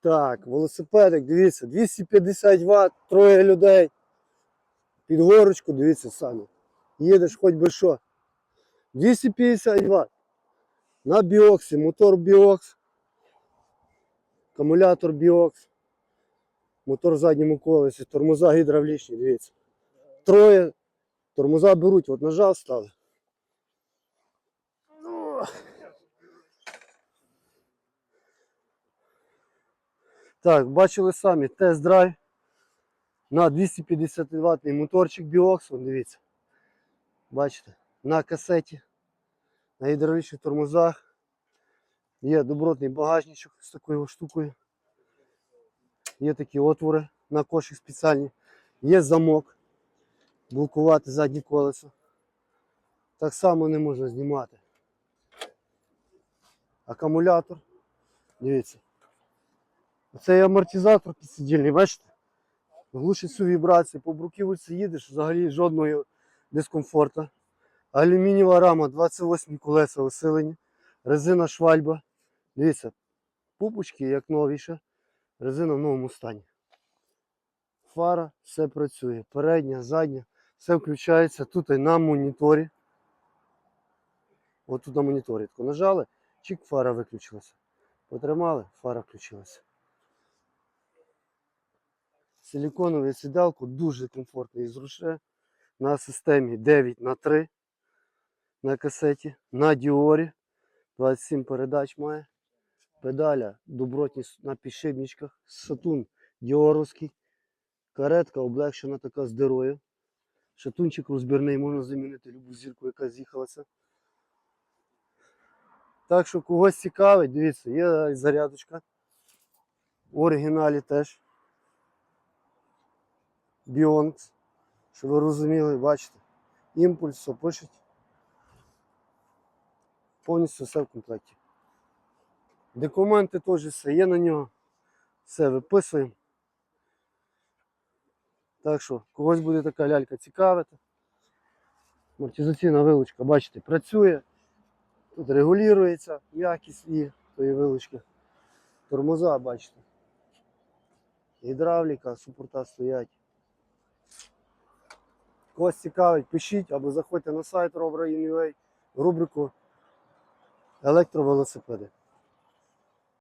Так, велосипедик, дивіться, 250 Вт, троє людей. Під горочку, дивіться самі. Їдеш хоч би що. 250 Вт. На біоксі, мотор біокс. Акумулятор біокс. Мотор в задньому колесі, тормоза гідравлічні, дивіться. Троє. Тормоза беруть, от нажав стали. Так, бачили самі тест-драйв на 250 ватний моторчик вон дивіться. Бачите, на касеті, на гідравлічних тормозах. Є добротний багажничок з такою штукою. Є такі отвори на кошик спеціальні. Є замок, блокувати заднє колесо. Так само не можна знімати. Акумулятор. Дивіться. Це амортизатор підсидільний, бачите? Глушить всю вібрацію. По бруківці їдеш, взагалі жодного дискомфорту. Алюмінієва рама, 28 колеса усилені. Резина швальба. Дивіться, пупочки як новіше. Резина в новому стані. Фара, все працює. Передня, задня, все включається тут і на моніторі. От тут на моніторі. Нажали, чик, фара виключилася. Потримали, фара включилася. Силіконове сідалку дуже комфортно і зручне. На системі 9 на 3 на касеті, на діорі. 27 передач має. Педаля добротні на підшипничках. Сатун діоровський. Каретка облегшена така з дирою. Шатунчик розбірний, можна замінити любу зірку, яка з'їхалася. Так що когось цікавить, дивіться, є зарядочка. В оригіналі теж. Bionx. Щоб ви розуміли, бачите. Імпульс, все. Повністю все в комплекті. Документи теж все є на нього. Все виписуємо. Так що, когось буде така лялька цікавити. Амортизаційна вилучка, бачите, працює. Тут регулюється м'якість і тої вилучки. Тормоза, бачите. Гідравліка, супорта стоять. Когось цікавить, пишіть або заходьте на сайт Rovra.ua в рубрику електровелосипеди.